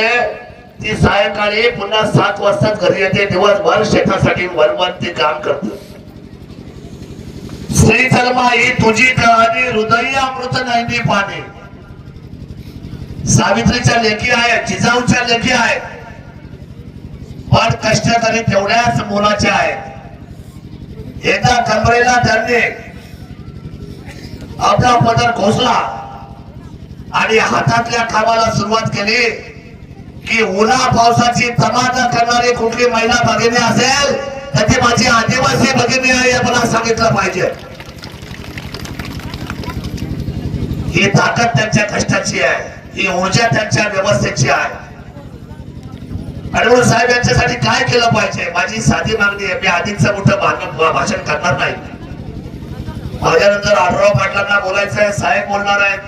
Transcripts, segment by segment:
असते ती सायंकाळी पुन्हा सात वाजता घरी येते दिवसभर शेतासाठी वरवन ते काम करत. श्री जन्मा ही तुझी दहानी हृदय अमृत नाही पाने. सावित्रीच्या लेखी आहे जिजाऊच्या लेखी आहे पण कष्ट तरी तेवढ्याच मोलाच्या आहेत. एकदा कमरेला त्यांनी आपला पदर घोसला आणि हातातल्या कामाला सुरुवात केली की उन्हा पावसाची तमाशा करणारी कुठली महिला भगिनी असेल तर ती माझी आदिवासी भगिनी आहे मला सांगितलं पाहिजे. ही ताकद त्यांच्या कष्टाची आहे ही ऊर्जा त्यांच्या व्यवस्थेची आहे. अडवळ साहेब यांच्यासाठी काय केलं पाहिजे? माझी साधी मागणी आहे मी आधीच मोठं भाषण करणार नाही. माझ्यानंतर आढळराव पाटलांना बोलायचं आहे साहेब बोलणार आहेत.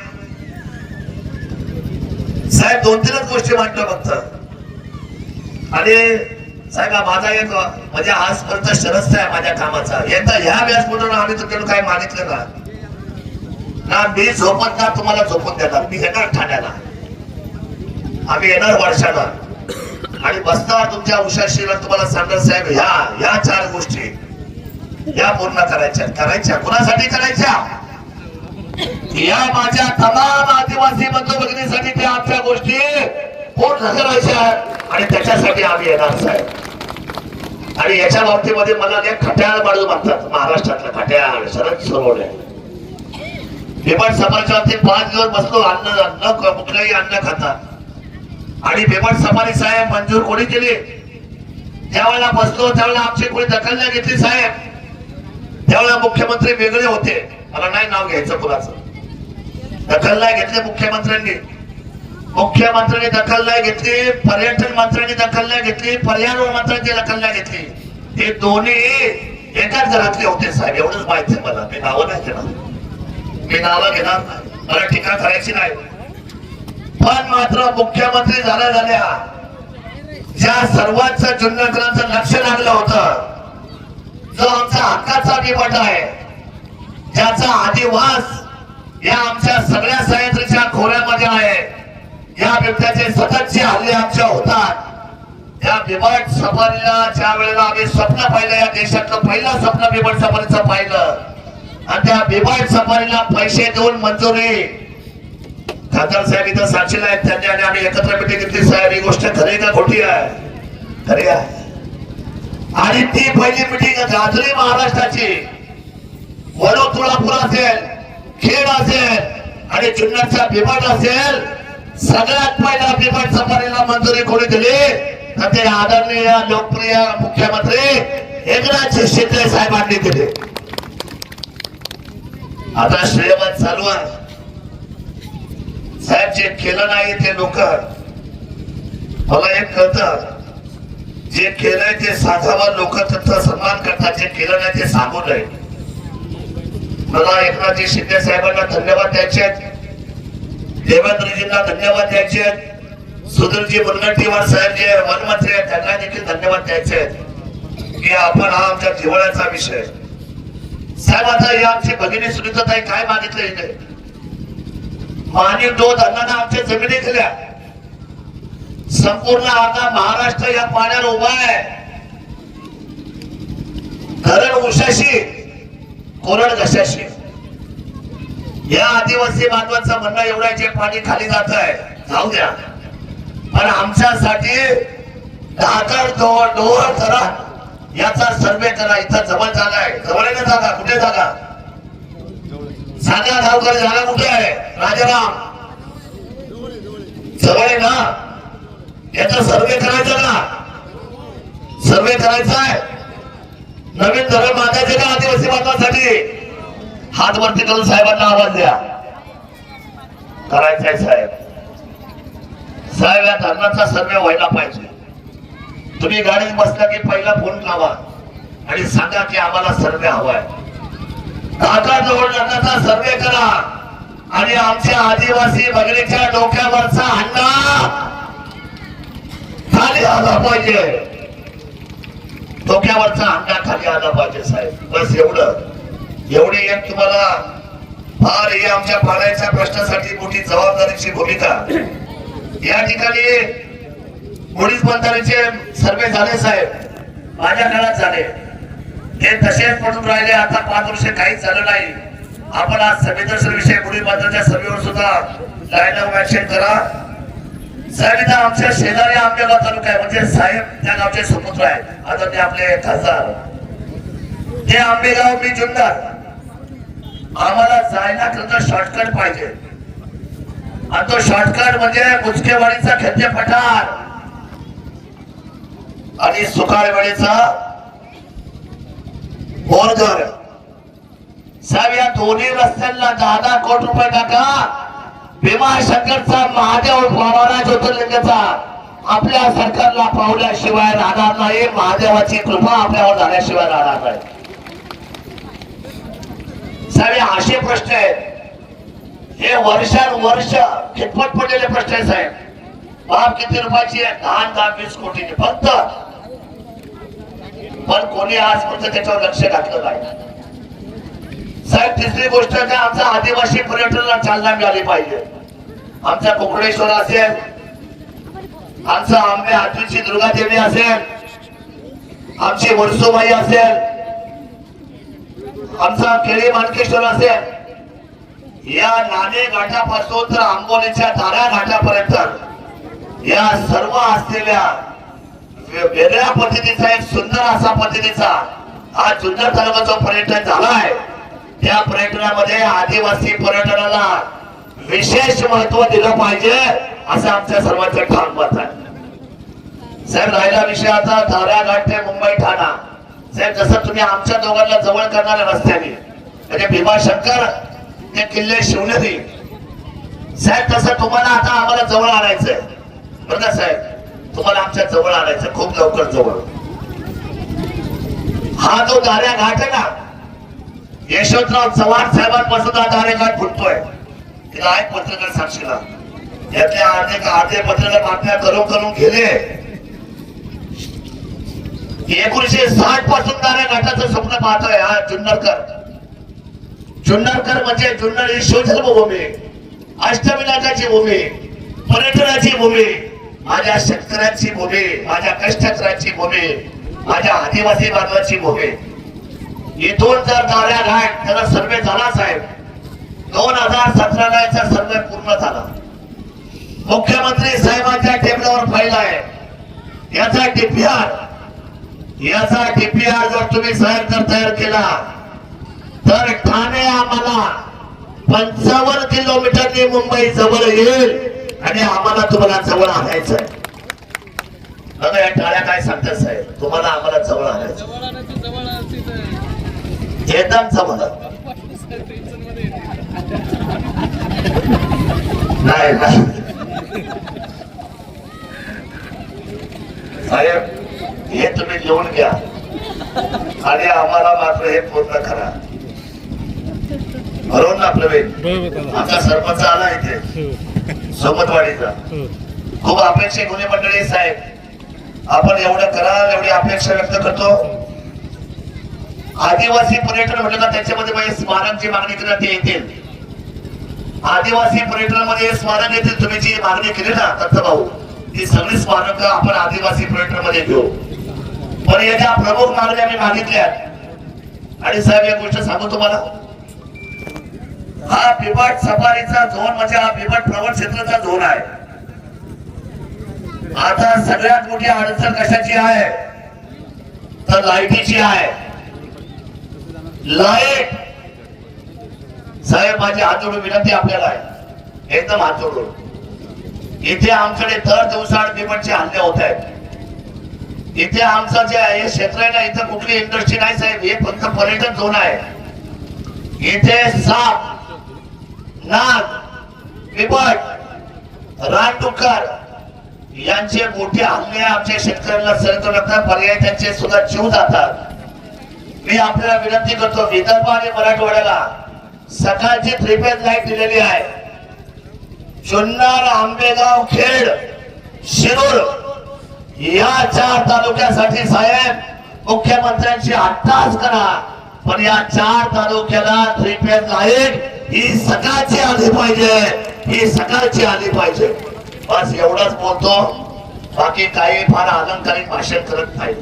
साहेब दोन तीनच गोष्टी म्हटलं फक्त. आणि साहेब माझा एक म्हणजे आजपर्यंत शरस्त आहे माझ्या कामाचा. एकदा ह्या व्यासपीठावर आम्ही तुमच्याकडे काय मागितलं ना. ना मी झोपत ना तुम्हाला झोपून देणार. मी येणार ठाण्याला. आम्ही येणार वर्षाला. आणि बसणार तुमच्या उशाशीला तुम्हाला सांगणार साहेब ह्या ह्या चार गोष्टी. या पूर्ण करायच्या करायच्या. कुणासाठी करायच्या? या माझ्या तमाम आदिवासी बंधू भगिनीसाठी त्या आमच्या गोष्टी पूर्ण करायच्या आणि त्याच्यासाठी आम्ही येणार साहेब. आणि याच्या बाबतीमध्ये मला त्या खट्याळ बाळू म्हणतात महाराष्ट्रातलं खट्याळ शरद सरोडे बेबट समाजाच्या पाच दिवस बसलो अन्न अन्न कुठलंही अन्न खातात आणि बेबट सफारी साहेब मंजूर कोणी केली? त्यावेळेला बसलो त्यावेळेला आमची कोणी दखल नाही घेतली साहेब. त्यावेळेला मुख्यमंत्री वेगळे होते मला नाही नाव घ्यायचं कुणाचं. दखल नाही घेतली मुख्यमंत्र्यांनी. मुख्यमंत्र्यांनी दखल नाही घेतली पर्यटन मंत्र्यांनी दखल नाही घेतली पर्यावरण मंत्र्यांनी दखल नाही घेतली. हे दोन्ही एकाच घरातले होते साहेब एवढंच माहिती आहे मला. मी नावं नाही घेणार. मी नावं घेणार नाही. मला टीका करायची नाही. पण मात्र मुख्यमंत्री झाल्या झाल्या ज्या सर्वांचं जुन्नकरांचं लक्ष लागलं होतं आमचा हक्काचा निवड आहे. ज्याचा आदिवास या आमच्या सगळ्या सह्याद्रीच्या खोऱ्यामध्ये आहे. या बिबट्याचे सततचे हल्ले आमच्या होतात या बिबट सफारीला ज्या वेळेला आम्ही स्वप्न पाहिलं या देशातलं पहिलं स्वप्न बिबट सफारीचं पाहिलं आणि त्या बिबट सफारीला पैसे देऊन मंजुरी. खासदार साहेब इथं साक्षीला आहेत त्यांनी आणि आम्ही एकत्र मिटिंग घेतली. साहेब ही गोष्ट खरी का खोटी आहे? खरी आहे. आणि ती पहिली मिटिंग गाजली महाराष्ट्राची. वडो तुळापूर असेल खेड असेल आणि जुन्नरचा बिबट असेल सगळ्यात पहिला बिबट सफारीला मंजुरी कोणी दिली? तर ते आदरणीय लोकप्रिय मुख्यमंत्री एकनाथ शिंदे साहेबांनी दिले. आता श्रेयवाद चालू साहेब जे केलं नाही ते लोक मला एक कळतं जे केलंय ते साधावं लोक त्यांचा सन्मान करतात जे केलं नाही ते सांगू नये मला एकनाथजी शिंदे साहेबांना धन्यवाद द्यायचे आहेत. देवेंद्रजींना धन्यवाद द्यायचे सुधीरजी मुनगंटीवार साहेब जे वनमंत्री आहेत त्यांना देखील धन्यवाद द्यायचे आहेत. की आपण हा आमच्या जिव्हाळ्याचा विषय साहेब आता या आमची भगिनी सुनीताताई काय मागितलं इथे? दोन अन्नानं आमच्या जमिनी दिल्या. संपूर्ण आता महाराष्ट्र या पाण्यावर उभा आहे. धरण उशाशी कोरड घशाशी. या आदिवासी बांधवांचं म्हणणं एवढं जे पाणी खाली जात आहे. जाऊ द्या. पण आमच्यासाठी ढाकर डोळ डोळ धरण याचा सर्वे करा. इथं जवळ जागा आहे. जवळ आहे ना जागा कुठे जागा? सांगा धावकर जागा कुठे आहे? राजाराम. जवळ आहे ना? याचा सर्वे करायचा का? सर्वे करायचा आहे. नवीन धरण बांधायचे का आदिवासी बांधवासाठी? हात वरती करून साहेबांना आवाज द्या. करायचा आहे साहेब. साहेब या धरणाचा सर्वे व्हायला पाहिजे. तुम्ही गाडीत बसला की पहिला फोन लावा आणि सांगा की आम्हाला सर्वे हवाय. काकाजवळ धरणाचा सर्वे करा. आणि आमच्या आदिवासी भगिनीच्या डोक्यावरचा हंडा खाली आला पाहिजे. डोक्यावरचा अंडा खाली आला पाहिजे साहेब. बस एवढं. एवढी एक तुम्हाला फार हे आमच्या पाण्याच्या प्रश्नासाठी मोठी जबाबदारीची भूमिका. या ठिकाणी पोलीस बंधाऱ्याचे सर्वे झाले साहेब. माझ्या काळात झाले. हे तसेच पडून राहिले आता पाच वर्ष काहीच झालं नाही. आपण आज संवेदनशील विषय पोलीस बंधाऱ्याच्या सर्वेवर सुद्धा लाईन ऑफ ऍक्शन करा. साहेब आमच्या शेजारी आंबेगाव तालुका आहे म्हणजे साहेब त्या गावचे सुपुत्र आहेत. आता ते आपले खासदार. ते आंबेगाव मी जुन्नर. आम्हाला जायला करता शॉर्टकट पाहिजे. आणि तो शॉर्टकट म्हणजे मुचकेवाडीचा खेद्य पठार आणि सुकाळवाडीचा बोरघर. साहेब या दोन्ही रस्त्यांना दहा दहा कोटी रुपये टाका. भीमाशंकरचा महादेव बाबाराज ज्योतिर्लिंगाचा आपल्या सरकारला पावल्याशिवाय राहणार नाही. महादेवाची कृपा आपल्यावर झाल्याशिवाय राहणार नाही. साहेब असे प्रश्न आहेत. हे वर्षानुवर्ष खिटपट पडलेले प्रश्न आहेत साहेब. बाप किती रुपयाची आहे? दहा दहा वीस कोटीची. फक्त. पण कोणी आजपर्यंत त्याच्यावर लक्ष घातलं नाही. साहेब तिसरी गोष्ट काय आमचा आदिवासी पर्यटनाला चालना मिळाली पाहिजे. आमचा कोकणेश्वर असेल आमचा आंबे हातूची दुर्गादेवी असेल आमची वडसुबाई असेल आमचा केळी मानकेश्वर असेल या नाणे घाटापासून तर आंबोलीच्या तारा घाटापर्यंत या सर्व असलेल्या वे- वेगळ्या पद्धतीचा एक सुंदर असा पद्धतीचा हा जुन्नर तालुका जो पर्यटन आहे. त्या पर्यटनामध्ये आदिवासी पर्यटनाला विशेष महत्त्व दिलं पाहिजे असं आमच्या सर्वांचं ठाम मत आहे. साहेब राहिला विषय आता धाराघाट ते मुंबई ठाणा. साहेब जसं तुम्ही आमच्या दोघांना जवळ करणाऱ्या रस्त्याने म्हणजे भीमाशंकर ते किल्ले शिवनेरी. साहेब तसं तुम्हाला आता आम्हाला जवळ आणायचंय. बरं का साहेब तुम्हाला आमच्या जवळ आणायचं खूप लवकर जवळ. हा जो दाऱ्या घाट आहे ना यशवंतराव चव्हाण साहेबांपासून हा दाऱ्या फुटतोय. तिला आहे पत्रकार साक्षीला. यातल्या अर्धे अर्धे पत्रकार बातम्या करून करून गेले. एकोणीशे साठपासून दाऱ्या स्वप्न पाहतोय हा जुन्नरकर. जुन्नरकर म्हणजे जुन्नर ही शिवजन्मभूमी अष्टविनायकाची भूमी पर्यटनाची भूमी माझ्या शेतकऱ्यांची भूमी माझ्या कष्टकऱ्यांची भूमी माझ्या आदिवासी बांधवांची भूमी. इथून जर दाऱ्या घाट त्याचा सर्वे झाला साहेब. दोन हजार सतराला याचा सर्वे पूर्ण झाला. मुख्यमंत्री साहेबांच्या टेबलावर फाईल आहे. याचा डीपीआर याचा डीपीआर जर तुम्ही साहेब जर तयार केला तर ठाणे आम्हाला पंचावन्न किलोमीटरने मुंबई जवळ येईल आणि आम्हाला तुम्हाला जवळ आणायचं आहे. दादा या टाळ्या काय सांगतात साहेब? तुम्हाला आम्हाला जवळ आणायचं. एकदम जवळ नाही नाही. साहेब हे तुम्ही लिहून घ्या. आणि आम्हाला मात्र हे पूर्ण करा. बरोबर ना प्रवीण आमचा सरपंच आला इथे. सोबतवाडीचा. खूप अपेक्षा गुन्हे मंडळी साहेब. आपण एवढं कराल एवढी अपेक्षा व्यक्त करतो. आदिवासी पर्यटन म्हटलं ना त्याच्यामध्ये म्हणजे स्मारकची मागणी केली ते येतील. आदिवासी पर्यटनामध्ये स्मारक येतील. तुम्ही जी मागणी केली ना दत्तभाऊ ती सगळी स्मारक आपण आदिवासी पर्यटनमध्ये घेऊ. पण याच्या प्रमुख मागण्या मी मागितल्या आणि साहेब एक गोष्ट सांगू तुम्हाला. हा बिबट सफारीचा झोन म्हणजे हा बिबट प्रवण क्षेत्राचा झोन आहे. आता सगळ्यात मोठी अडचण कशाची आहे? तर लाईटीची आहे. लाइट. साहेब माझी हात जोडून विनंती आपल्याला आहे. एकदम हात जोडून इथे आमच्याकडे दर दिवसाआड बिबटचे हल्ले होत आहेत. इथे आमचं जे आहे क्षेत्र आहे ना इथं कुठली इंडस्ट्री नाही साहेब हे फक्त पर्यटन झोन आहे. इथे साप नाग बिबट रानडुक्कर यांचे मोठे हल्ले आमच्या शेतकऱ्यांना सरत लागतात पर्याय त्यांचे सुद्धा जीव जातात. मी आपल्याला विनंती करतो विदर्भ आणि मराठवाड्याला सकाळची त्रिपेद लाइट दिलेली आहे. जुन्नर आंबेगाव खेड शिरूर या चार तालुक्यासाठी साहेब मुख्यमंत्र्यांची अट्टास करा. पण या चार तालुक्याला त्रिपेद लाइट ही सकाळची आली पाहिजे. ही सकाळची आली पाहिजे. बस एवढंच बोलतो. बाकी काही फार अलंकारिक भाषण करत नाही.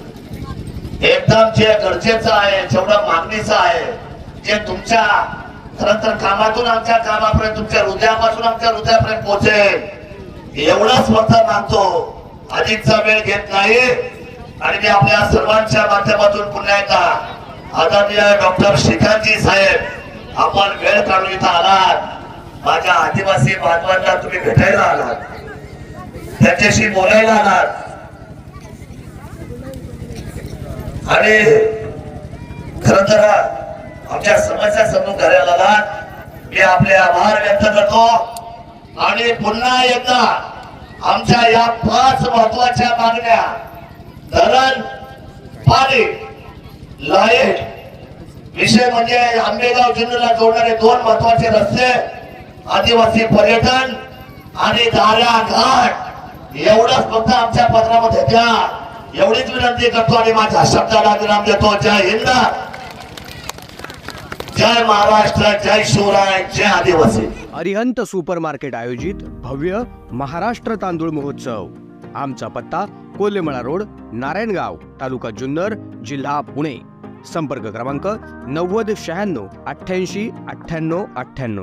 एकदम जे गरजेचं आहे जेवढं मागणीचं आहे जे तुमच्या खरंतर कामातून आमच्या कामापर्यंत तुमच्या हृदयापासून आमच्या हृदयापर्यंत पोहोचेल. एवढंच फक्त मागतो. अधिकचा वेळ घेत नाही. आणि मी आपल्या सर्वांच्या माध्यमातून पुन्हा एकदा आदरणीय डॉक्टर श्रीकांतजी साहेब आपण वेळ काढून इथं आलात. माझ्या आदिवासी बांधवांना तुम्ही भेटायला आलात. त्याच्याशी बोलायला आलात. आणि खर तर आमच्या समस्या समजून कार्यालयाला मी आपले आभार व्यक्त करतो. आणि पुन्हा एकदा आमच्या या पाच महत्त्वाच्या मागण्या धरण पाणी लाइट विषय म्हणजे आंबेगाव जिल्ह्याला जोडणारे दोन महत्त्वाचे रस्ते आदिवासी पर्यटन आणि दारा घाट एवढंच फक्त आमच्या पत्रामध्ये द्या. एवढीच विनंती करतो आणि माझ्या शब्दाला विराम देतो जय हिंद. जय महाराष्ट्र जय शिवराय जय आदिवासी. अरिहंत सुपर मार्केट आयोजित भव्य महाराष्ट्र तांदूळ महोत्सव. आमचा पत्ता कोल्हेमळा रोड नारायणगाव तालुका जुन्नर जिल्हा पुणे. संपर्क क्रमांक नव्वद शहाण्णव अठ्ठ्याऐंशी अठ्ठ्याण्णव अठ्ठ्याण्णव.